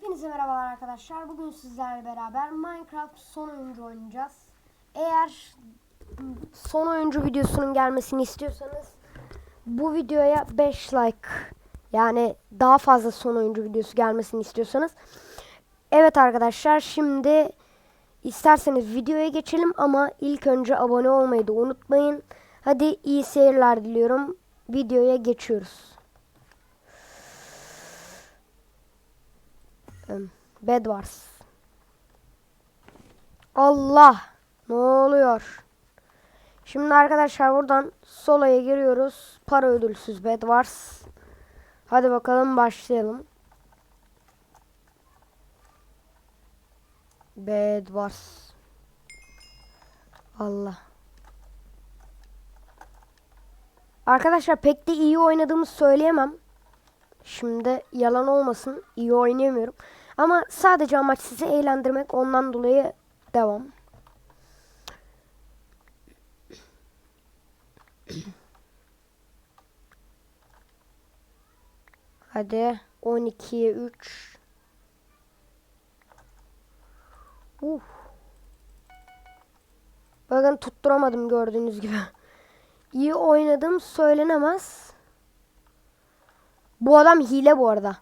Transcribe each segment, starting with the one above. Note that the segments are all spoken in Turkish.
Hepinize merhabalar arkadaşlar. Bugün sizlerle beraber Minecraft son oyuncu oynayacağız. Eğer son oyuncu videosunun gelmesini istiyorsanız bu videoya 5 like yani daha fazla son oyuncu videosu gelmesini istiyorsanız Evet arkadaşlar şimdi isterseniz videoya geçelim ama ilk önce abone olmayı da unutmayın. Hadi iyi seyirler diliyorum. Videoya geçiyoruz. Em, Bed Wars. Allah! Ne oluyor? Şimdi arkadaşlar buradan soloya giriyoruz. Para ödülsüz Bed Wars. Hadi bakalım başlayalım. Bed Wars. Allah. Arkadaşlar pek de iyi oynadığımı söyleyemem. Şimdi yalan olmasın iyi oynayamıyorum. Ama sadece amaç sizi eğlendirmek ondan dolayı devam. Hadi 12'ye 3. Uf. Bakın tutturamadım gördüğünüz gibi. İyi oynadım söylenemez. Bu adam hile bu arada.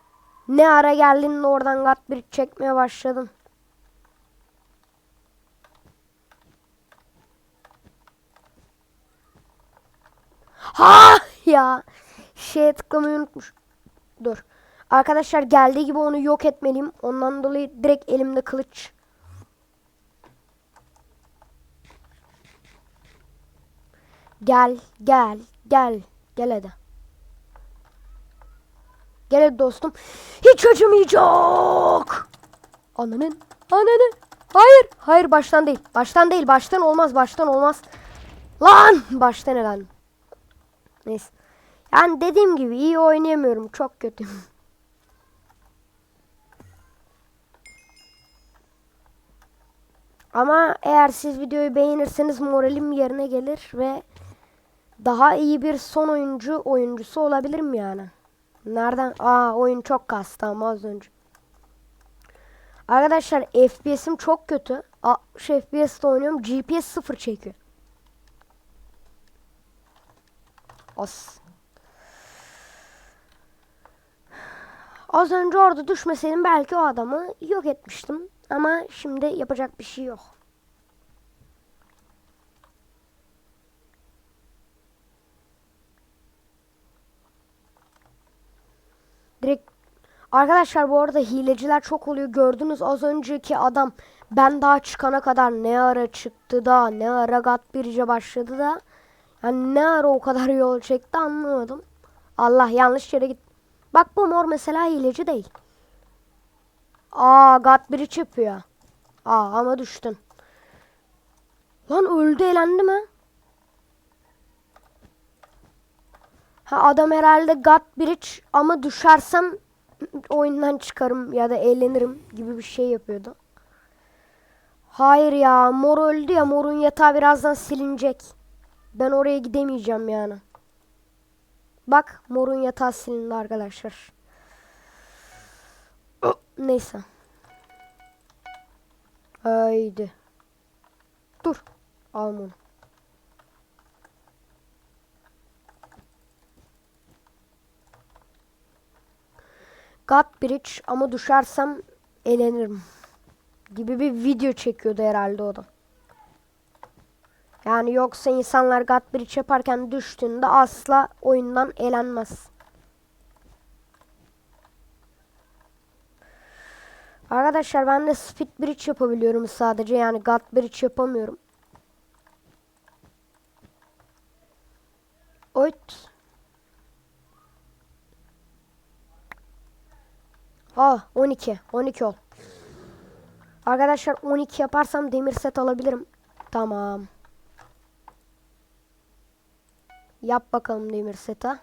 Ne ara geldin oradan gat bir çekmeye başladın. Ha ya. Şeye tıklamayı unutmuş. Dur. Arkadaşlar geldiği gibi onu yok etmeliyim. Ondan dolayı direkt elimde kılıç. Gel, gel, gel. Gel hadi. Hadi dostum. Hiç acımayacak. Ananın, ananın. Hayır, hayır baştan değil. Baştan değil, baştan olmaz, baştan olmaz. Lan, baştan elendim. Neyse. Yani dediğim gibi iyi oynayamıyorum. Çok kötüyüm. Ama eğer siz videoyu beğenirseniz moralim yerine gelir ve daha iyi bir son oyuncu oyuncusu olabilirim yani. Nereden? Aa oyun çok kastı ama az önce. Arkadaşlar FPS'im çok kötü. 60 FPS'te oynuyorum. GPS sıfır çekiyor. As. Az önce orada düşmeseydim belki o adamı yok etmiştim. Ama şimdi yapacak bir şey yok. Direkt Arkadaşlar bu arada hileciler çok oluyor. Gördünüz az önceki adam ben daha çıkana kadar ne ara çıktı da ne ara gat birce başladı da yani ne ara o kadar yol çekti anlamadım. Allah yanlış yere git. Bak bu mor mesela hileci değil. Aa gat biri yapıyor. Aa ama düştün. Lan öldü elendi mi? Ha adam herhalde God Bridge ama düşersem oyundan çıkarım ya da eğlenirim gibi bir şey yapıyordu. Hayır ya mor öldü ya morun yatağı birazdan silinecek. Ben oraya gidemeyeceğim yani. Bak morun yatağı silindi arkadaşlar. Neyse. Haydi. Dur. Al bunu. God Bridge ama düşersem elenirim. Gibi bir video çekiyordu herhalde o da. Yani yoksa insanlar God Bridge yaparken düştüğünde asla oyundan elenmez. Arkadaşlar ben de Speed Bridge yapabiliyorum sadece yani God Bridge yapamıyorum. Oyt. Aa 12. 12 ol. Arkadaşlar 12 yaparsam demir set alabilirim. Tamam. Yap bakalım demir seta.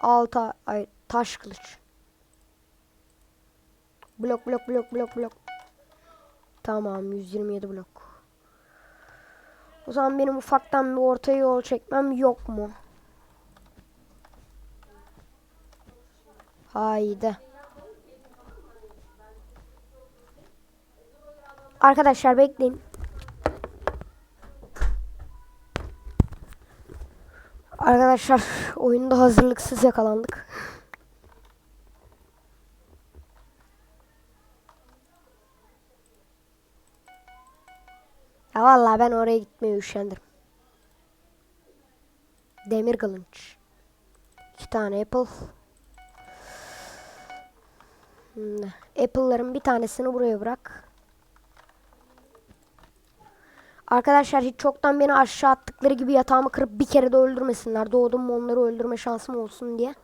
Alta ay taş kılıç. Blok blok blok blok blok. Tamam 127 blok. O zaman benim ufaktan bir orta yol çekmem yok mu? Haydi. Arkadaşlar bekleyin. Arkadaşlar oyunda hazırlıksız yakalandık. Ya vallahi ben oraya gitmeye üşendim. Demir kılınç. İki tane apple. Hmm, Apple'ların bir tanesini buraya bırak. Arkadaşlar hiç çoktan beni aşağı attıkları gibi yatağımı kırıp bir kere de öldürmesinler. Doğdum mu onları öldürme şansım olsun diye.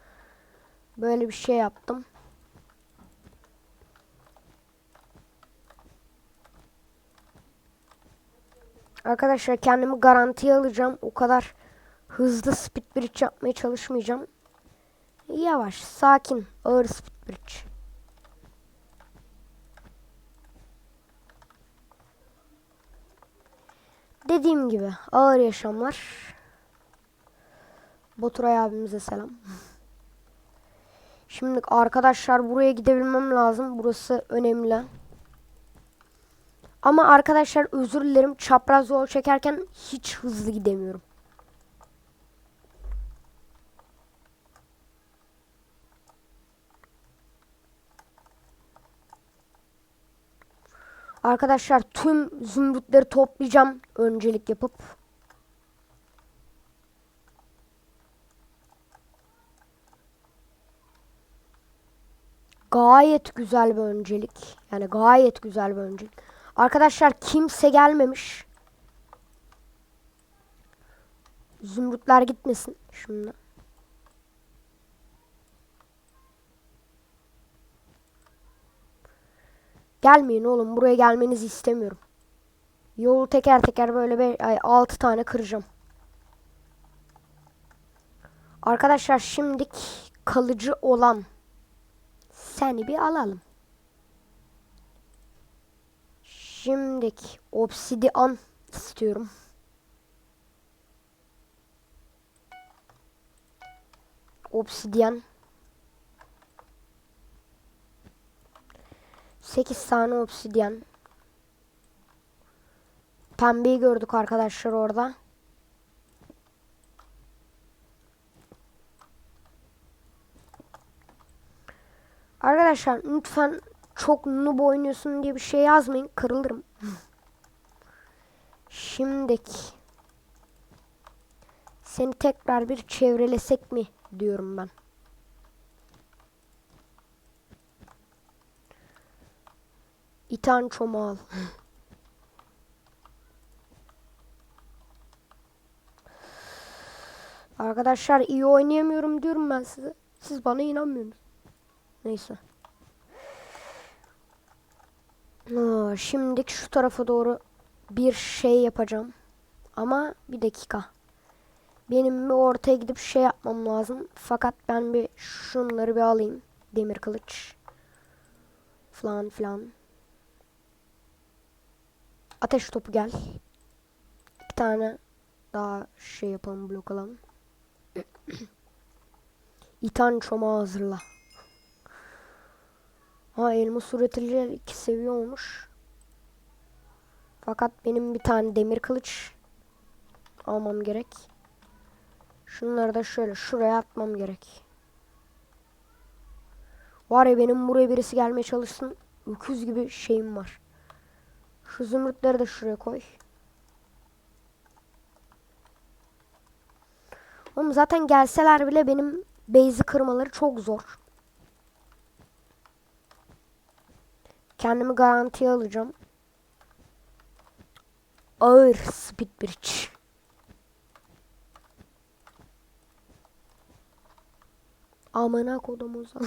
Böyle bir şey yaptım. Arkadaşlar kendimi garantiye alacağım. O kadar hızlı speed bridge yapmaya çalışmayacağım. Yavaş, sakin, ağır speed bridge. Dediğim gibi ağır yaşamlar. Baturay abimize selam. Şimdi arkadaşlar buraya gidebilmem lazım. Burası önemli. Ama arkadaşlar özür dilerim. Çapraz yol çekerken hiç hızlı gidemiyorum. Arkadaşlar tüm zümrütleri toplayacağım öncelik yapıp. Gayet güzel bir öncelik. Yani gayet güzel bir öncelik. Arkadaşlar kimse gelmemiş. Zümrütler gitmesin şimdi. Gelmeyin oğlum buraya gelmenizi istemiyorum. Yolu teker teker böyle be, ay, 6 tane kıracağım. Arkadaşlar şimdik kalıcı olan seni bir alalım. Şimdik obsidian istiyorum. Obsidian. 8 tane obsidyen. Pembeyi gördük arkadaşlar orada. Arkadaşlar lütfen çok noob oynuyorsun diye bir şey yazmayın. Kırılırım. Şimdiki seni tekrar bir çevrelesek mi diyorum ben. İtan çomal. Arkadaşlar iyi oynayamıyorum diyorum ben size. Siz bana inanmıyorsunuz. Neyse. Aa, şimdi şu tarafa doğru bir şey yapacağım. Ama bir dakika. Benim bir ortaya gidip şey yapmam lazım. Fakat ben bir şunları bir alayım. Demir kılıç. Falan filan. Ateş topu gel. İki tane daha şey yapalım blok alalım. İtan çomağı hazırla. Ha elmas üreticiler iki seviye olmuş. Fakat benim bir tane demir kılıç almam gerek. Şunları da şöyle şuraya atmam gerek. Var ya benim buraya birisi gelmeye çalışsın. Öküz gibi şeyim var. Şu zümrütleri de şuraya koy. Oğlum zaten gelseler bile benim base'i kırmaları çok zor. Kendimi garantiye alacağım. Ağır speed bridge. Amına kodumuza.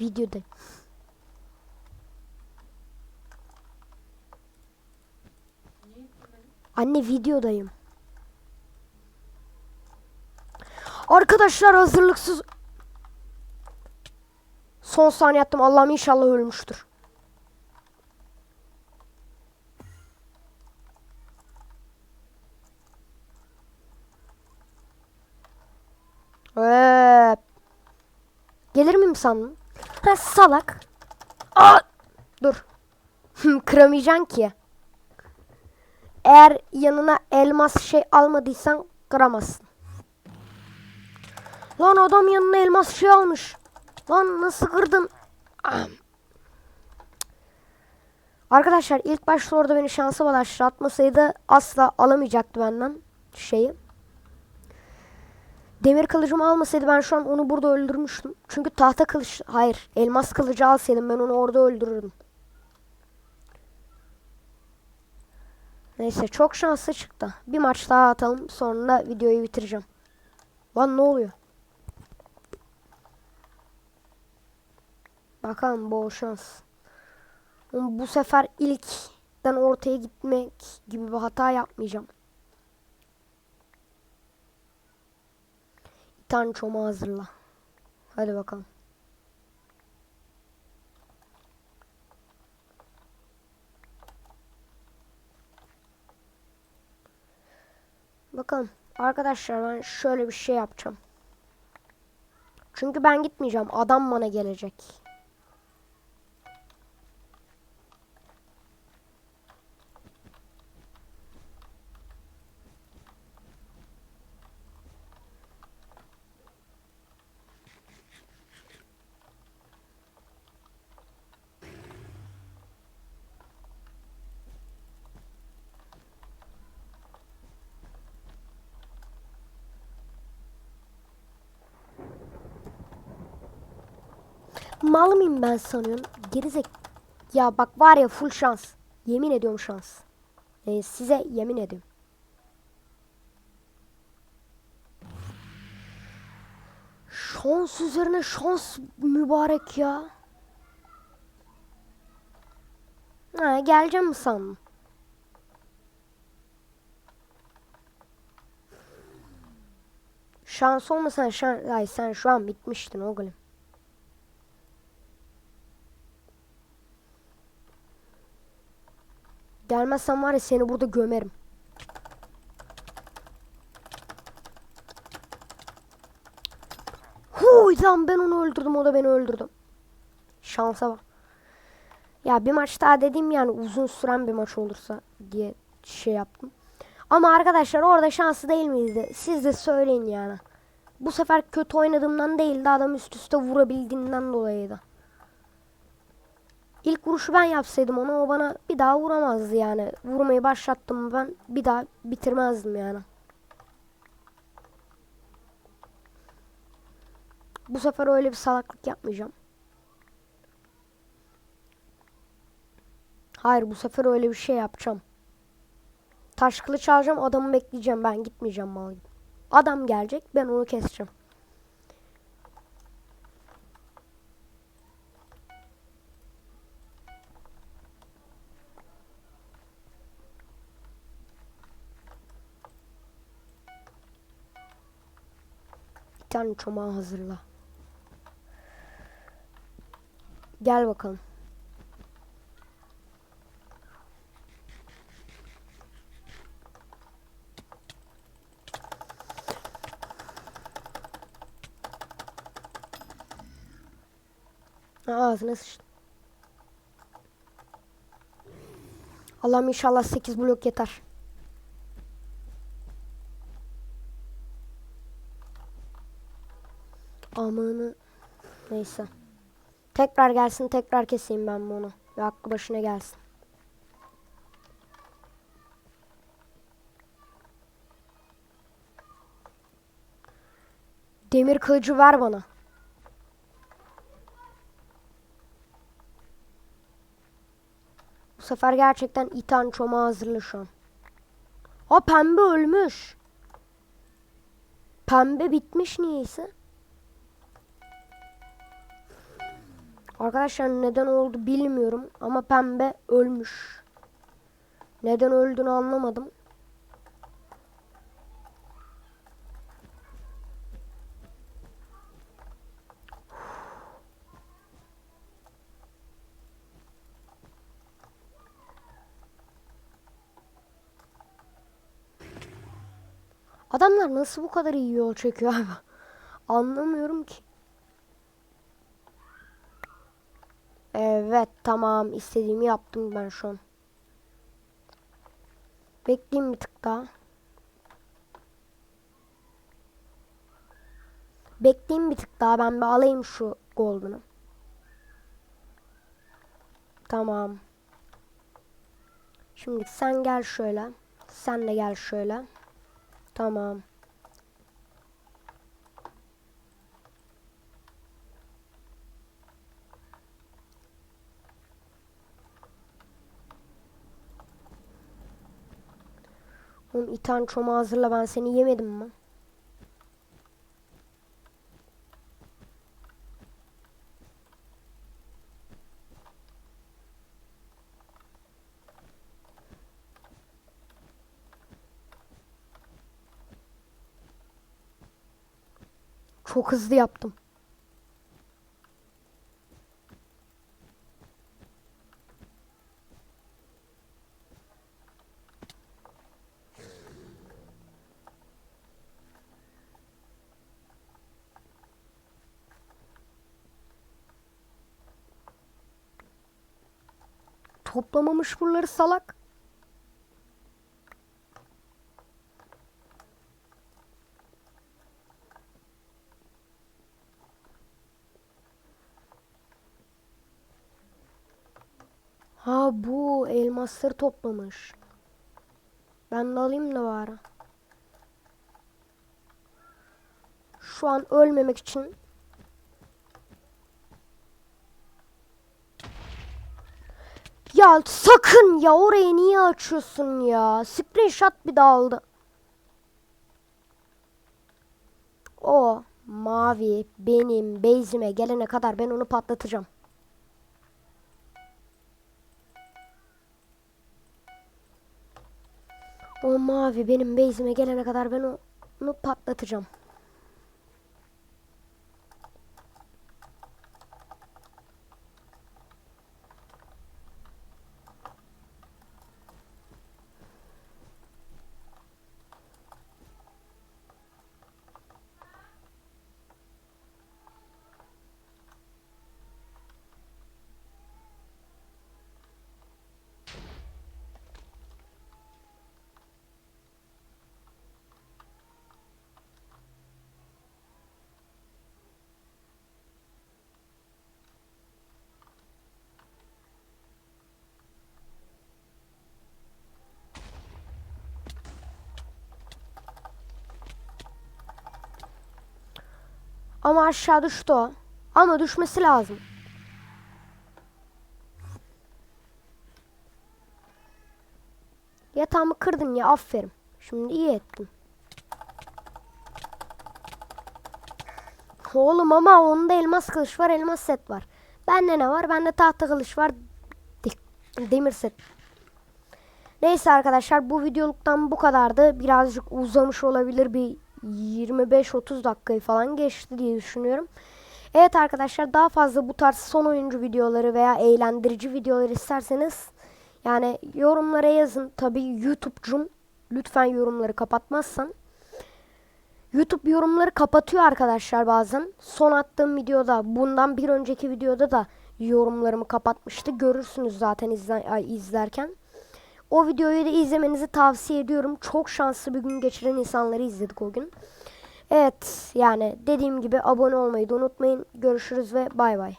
Videoda. Anne videodayım. Arkadaşlar hazırlıksız Son saniye attım. Allah'ım inşallah ölmüştür. Ee, gelir miyim sandın? Ha salak. Aa! Dur. Kıramayacaksın ki. Eğer yanına elmas şey almadıysan kıramazsın. Lan adam yanına elmas şey almış. Lan nasıl kırdın? Arkadaşlar ilk başta orada beni şansa başlatmasaydı asla alamayacaktı benden şeyi. Demir kılıcımı almasaydı ben şu an onu burada öldürmüştüm. Çünkü tahta kılıç, hayır elmas kılıcı alsaydım ben onu orada öldürürdüm. Neyse çok şanslı çıktı. Bir maç daha atalım sonra videoyu bitireceğim. Lan ne oluyor? Bakalım bol şans. Bu sefer ilkten ortaya gitmek gibi bir hata yapmayacağım. İtan çoma hazırla. Hadi bakalım. Bakalım. Arkadaşlar ben şöyle bir şey yapacağım. Çünkü ben gitmeyeceğim. Adam bana gelecek. Mal mıyım ben sanıyorum? Gerizek. Ya bak var ya full şans. Yemin ediyorum şans. Ee, size yemin ediyorum. Şans üzerine şans mübarek ya. Ha, geleceğim mi sandın? Şans olmasa şan, ay sen şu an bitmiştin oğlum. Gelmezsen var ya seni burada gömerim. Huy lan ben onu öldürdüm o da beni öldürdü. Şansa bak. Ya bir maç daha dediğim yani uzun süren bir maç olursa diye şey yaptım. Ama arkadaşlar orada şanslı değil miydi? Siz de söyleyin yani. Bu sefer kötü oynadığımdan değil de adam üst üste vurabildiğinden dolayıydı. İlk vuruşu ben yapsaydım onu o bana bir daha vuramazdı yani. Vurmayı başlattım ben bir daha bitirmezdim yani. Bu sefer öyle bir salaklık yapmayacağım. Hayır bu sefer öyle bir şey yapacağım. Taş kılıç alacağım adamı bekleyeceğim ben gitmeyeceğim mal gibi. Adam gelecek ben onu keseceğim. Tane çomağı hazırla. Gel bakalım. Ağzına sıçtı. Allah'ım inşallah 8 blok yeter. Amanı. Neyse. Tekrar gelsin tekrar keseyim ben bunu. Ve aklı başına gelsin. Demir kılıcı ver bana. Bu sefer gerçekten itan çoma hazırlı şu an. Ha pembe ölmüş. Pembe bitmiş niyeyse. Arkadaşlar neden oldu bilmiyorum ama pembe ölmüş. Neden öldüğünü anlamadım. Adamlar nasıl bu kadar iyi yol çekiyor abi? Anlamıyorum ki. Evet tamam istediğimi yaptım ben şu an. Bekleyeyim bir tık daha. Bekleyeyim bir tık daha ben bir alayım şu golden'ı. Tamam. Şimdi sen gel şöyle. Sen de gel şöyle. Tamam. Oğlum iten çoma hazırla ben seni yemedim mi? Çok hızlı yaptım. Toplamamış buraları salak. Ha bu elmasları toplamış. Ben de alayım da bari. Şu an ölmemek için Ya sakın ya orayı niye açıyorsun ya? Screenshot bir daha aldı. O mavi benim base'ime gelene kadar ben onu patlatacağım. O mavi benim base'ime gelene kadar ben onu patlatacağım. Ama aşağı düştü o. Ama düşmesi lazım. Yatağımı kırdın ya aferin. Şimdi iyi ettin. Oğlum ama onda elmas kılıç var, elmas set var. Bende ne var? Bende tahta kılıç var. de- Demir set. Neyse arkadaşlar bu videoluktan bu kadardı. Birazcık uzamış olabilir bir 25-30 dakikayı falan geçti diye düşünüyorum. Evet arkadaşlar daha fazla bu tarz son oyuncu videoları veya eğlendirici videolar isterseniz yani yorumlara yazın. Tabi YouTube'cum lütfen yorumları kapatmazsan. YouTube yorumları kapatıyor arkadaşlar bazen. Son attığım videoda bundan bir önceki videoda da yorumlarımı kapatmıştı. Görürsünüz zaten izle ay, izlerken. O videoyu da izlemenizi tavsiye ediyorum. Çok şanslı bir gün geçiren insanları izledik o gün. Evet yani dediğim gibi abone olmayı da unutmayın. Görüşürüz ve bay bay.